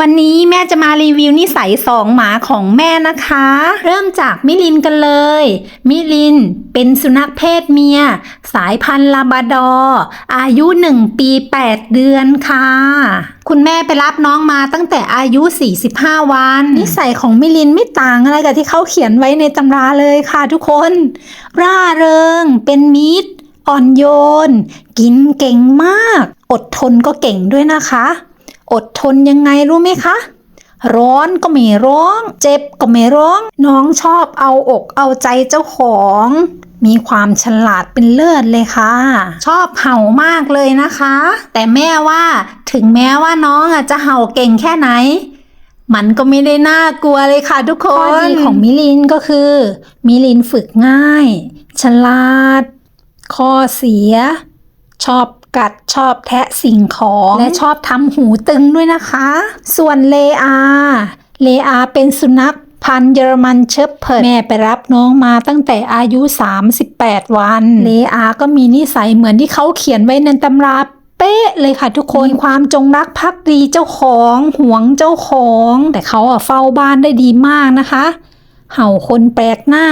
วันนี้แม่จะมารีวิวนิสัยสองหมาของแม่นะคะ เริ่มจากมิลินกันเลย มิลินเป็นสุนัขเพศเมีย สายพันธุ์ลาบราดอร์อายุ 1 ปี 8 เดือนค่ะ คุณแม่ไปรับน้องมาตั้งแต่อายุ 45 วัน นิสัยของมิลินไม่ต่างอะไรกับที่เขาเขียนไว้ในตำราเลยค่ะทุกคน ร่าเริง เป็นมิตร อ่อนโยน กินเก่งมาก อดทนก็เก่งด้วยนะคะ อดทนยังไงรู้ไหมคะ ร้อนก็ไม่ร้อง เจ็บก็ไม่ร้อง น้องชอบเอาอกเอาใจเจ้าของ มีความฉลาดเป็นเลิศเลยค่ะ ชอบเห่ามากเลยนะคะ แต่แม่ว่าถึงแม้ว่าน้องอะจะเห่าเก่งแค่ไหนมันก็ไม่ได้น่ากลัวเลยค่ะทุกคน ข้อดีของมิลินก็คือ มิลินฝึกง่าย ฉลาด ข้อเสีย ชอบ กัดชอบแทะสิ่งของ และชอบทำหูตึงด้วยนะคะ ส่วนเลอา เลอาเป็นสุนัขพันเยอรมันเชฟเพิร์ดแม่ไปรับน้องมาตั้งแต่อายุ 38 วัน เลอาก็มีนิสัยเหมือนที่เขาเขียนไว้ในตำราเป๊ะเลยค่ะทุกคนมีความจงรักภักดีเจ้าของห่วงเจ้าของ แต่เขาอะเฝ้าบ้านได้ดีมากนะคะ เห่าคนแปลกหน้า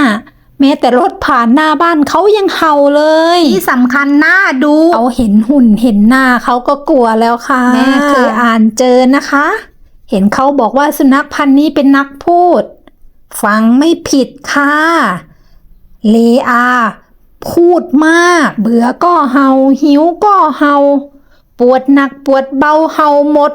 แม้แต่รถผ่านหน้าบ้านเขายังเห่าเลย ที่สำคัญหน้าดู เขาเห็นหุ่นเห็นหน้าเขาก็กลัวแล้วค่ะ แม่เคยอ่านเจอนะคะ เห็นเขาบอกว่าสุนัขพันธุ์นี้เป็นนักพูด ฟังไม่ผิดค่ะ เลอา พูดมาก เบื่อก็เห่าหิวก็เห่า ปวดหนักปวดเบาเห่าหมด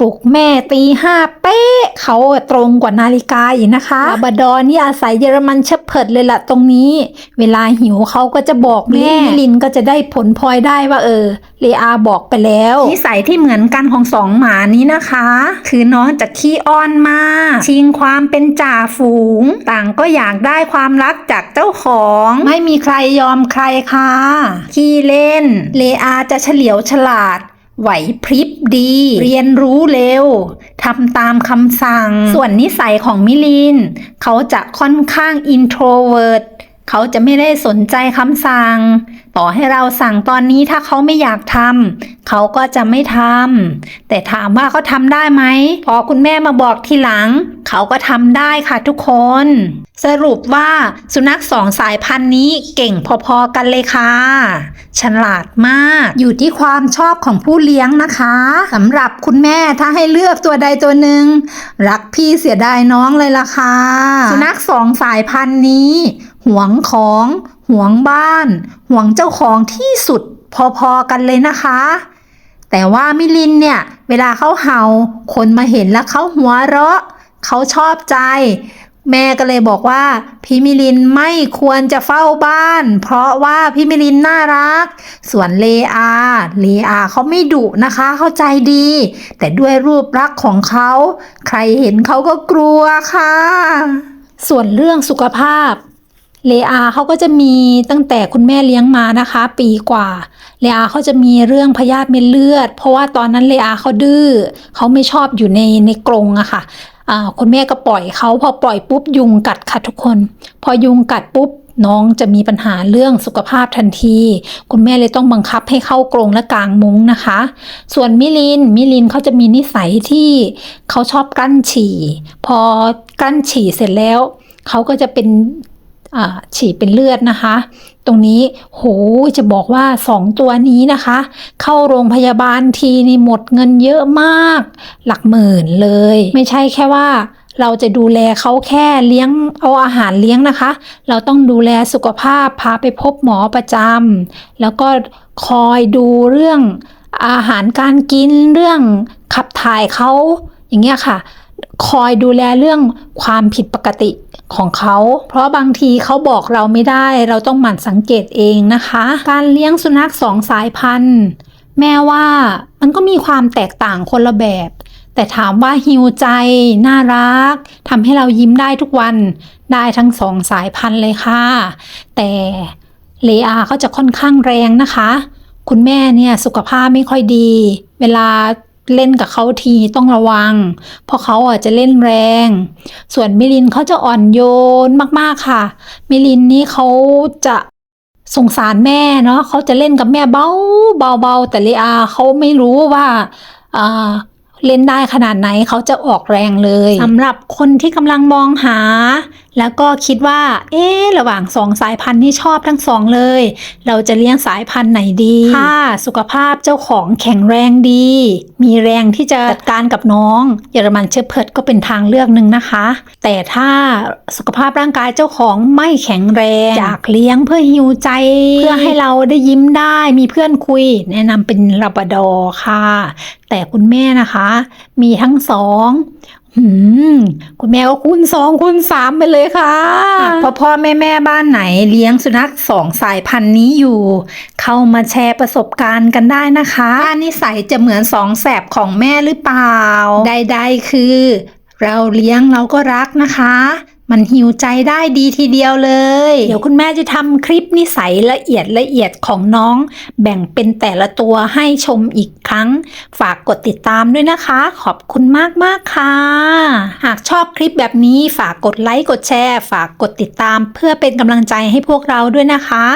ปลุกแม่ตีห้าเป๊ะ เขาอะตรงกว่านาฬิกาอีกนะคะลาบราดอร์นี่อาศัยเยอรมันเชฟเพิร์ดเลยล่ะตรงนี้ เวลาหิวเขาก็จะบอกแม่มิลินก็จะได้ผลพลอยได้ว่าเออเลอาบอกไปแล้วนิสัยที่เหมือนกันของสองหมานี้นะคะ คือน้องจะขี้อ้อนมากชิงความเป็นจ่าฝูง ต่างก็อยากได้ความรักจากเจ้าของ ไม่มีใครยอมใครค่ะขี้เล่น เลอาจะเฉลียวฉลาด ไหวพริบดี เรียนรู้เร็วทำตามคำสั่ง ส่วนนิสัยของมิลิน เขาจะค่อนข้างอินโทรเวิร์ดเขาจะไม่ได้สนใจคำสั่ง ต่อให้เราสั่งตอนนี้ถ้าเขาไม่อยากทำเขาก็จะไม่ทำแต่ถามว่าเขาทำได้ไหมพอคุณแม่มาบอกทีหลัง เขาก็ทำได้ค่ะทุกคน สรุปว่าสุนัขสองสายพันธุ์นี้เก่งพอๆกันเลยค่ะ ฉลาดมากอยู่ที่ความชอบของผู้เลี้ยงนะคะสำหรับคุณแม่ถ้าให้เลือกตัวใดตัวหนึ่งรักพี่เสียดายน้องเลยล่ะค่ะ สุนัขสองสายพันธุ์นี้หวงของหวงบ้านหวงเจ้าของที่สุดพอๆกันเลยนะคะ แต่ว่ามิลินเนี่ย เวลาเขาเห่า คนมาเห็นแล้วเขาหัวเราะ เขาชอบใจ แม่ก็เลยบอกว่า พี่มิลินไม่ควรจะเฝ้าบ้าน เพราะว่าพี่มิลินน่ารัก ส่วนเลอาเลอาเขาไม่ดุนะคะเข้าใจดี แต่ด้วยรูปลักษณ์ของเขา ใครเห็นเขาก็กลัวค่ะ ส่วนเรื่องสุขภาพ เลอาเขาก็จะมีตั้งแต่คุณแม่เลี้ยงมานะคะ ปีกว่า เลอาเขาจะมีเรื่องพยาธิเม็ดเลือด เพราะว่าตอนนั้นเลอาเขาดื้อเขาไม่ชอบอยู่ในในกรงอะค่ะอ่าคุณแม่ก็ปล่อยเขาพอปล่อยปุ๊บยุงกัดค่ะทุกคน พอยุงกัดปุ๊บน้องจะมีปัญหาเรื่องสุขภาพทันที คุณแม่เลยต้องบังคับให้เข้ากรงและกางมุ้งนะคะ ส่วนมิลิน มิลินเขาจะมีนิสัยที่เขาชอบกั้นฉี่ พอกั้นฉี่เสร็จแล้ว เขาก็จะเป็น ฉี่เป็นเลือดนะคะ ตรงนี้โหจะบอกว่าสองตัวนี้นะคะ เข้าโรงพยาบาลทีนี่หมดเงินเยอะมาก หลักหมื่นเลย ไม่ใช่แค่ว่าเราจะดูแลเขาแค่เลี้ยงเอาอาหารเลี้ยงนะคะ เราต้องดูแลสุขภาพพาไปพบหมอประจำแล้วก็คอยดูเรื่องอาหารการกินเรื่องขับถ่ายเขาอย่างเงี้ยค่ะ คอยดูแลเรื่องความผิดปกติของเขา เพราะบางทีเขาบอกเราไม่ได้ เราต้องหมั่นสังเกตเองนะคะ การเลี้ยงสุนัขสองสายพันธุ์ แม่ว่ามันก็มีความแตกต่างคนละแบบ แต่ถามว่าฮิวใจ น่ารักทำให้เรายิ้มได้ทุกวันได้ทั้งสองสายพันธุ์เลยค่ะ แต่เลอาเขาจะค่อนข้างแรงนะคะ คุณแม่เนี่ยสุขภาพไม่ค่อยดี เวลา เล่นกับเขาทีต้องระวัง เพราะเขาอะจะเล่นแรง ส่วนมิลินเขาจะอ่อนโยนมากๆค่ะ มิลินนี่เขาจะสงสารแม่เนาะเขาจะเล่นกับแม่เบาเบาเบาแต่เลอาเขาไม่รู้ว่าเล่นได้ขนาดไหนเขาจะออกแรงเลยสำหรับคนที่กำลังมองหา แล้วก็คิดว่า เอ๊ะระหว่างสองสายพันธุ์นี่ชอบทั้งสองเลย เราจะเลี้ยงสายพันธุ์ไหนดี ถ้าสุขภาพเจ้าของแข็งแรงดี มีแรงที่จะจัดการกับน้อง เยอรมันเชฟเพิร์ดก็เป็นทางเลือกหนึ่งนะคะ แต่ถ้าสุขภาพร่างกายเจ้าของไม่แข็งแรงอยากเลี้ยงเพื่อฮิวใจ เพื่อให้เราได้ยิ้มได้มีเพื่อนคุย แนะนำเป็นลาบราดอร์ค่ะ แต่คุณแม่นะคะ มีทั้งสองหืมคุณแม่ก็คูณสองคูณสามไปเลยค่ะพ่อพ่อแม่แม่บ้านไหนเลี้ยงสุนัขสองสายพันธุ์นี้อยู่ เข้ามาแชร์ประสบการณ์กันได้นะคะว่านิสัยจะเหมือนสองแสบของแม่หรือเปล่า ใดๆคือ เราเลี้ยงเราก็รักนะคะ มันหิวใจได้ดีทีเดียวเลย เดี๋ยวคุณแม่จะทำคลิปนิสัยละเอียดละเอียดของน้อง แบ่งเป็นแต่ละตัวให้ชมอีกครั้ง ฝากกดติดตามด้วยนะคะ ขอบคุณมากมากค่ะ หากชอบคลิปแบบนี้ฝากกดไลค์กดแชร์ ฝากกดติดตามเพื่อเป็นกำลังใจให้พวกเราด้วยนะคะ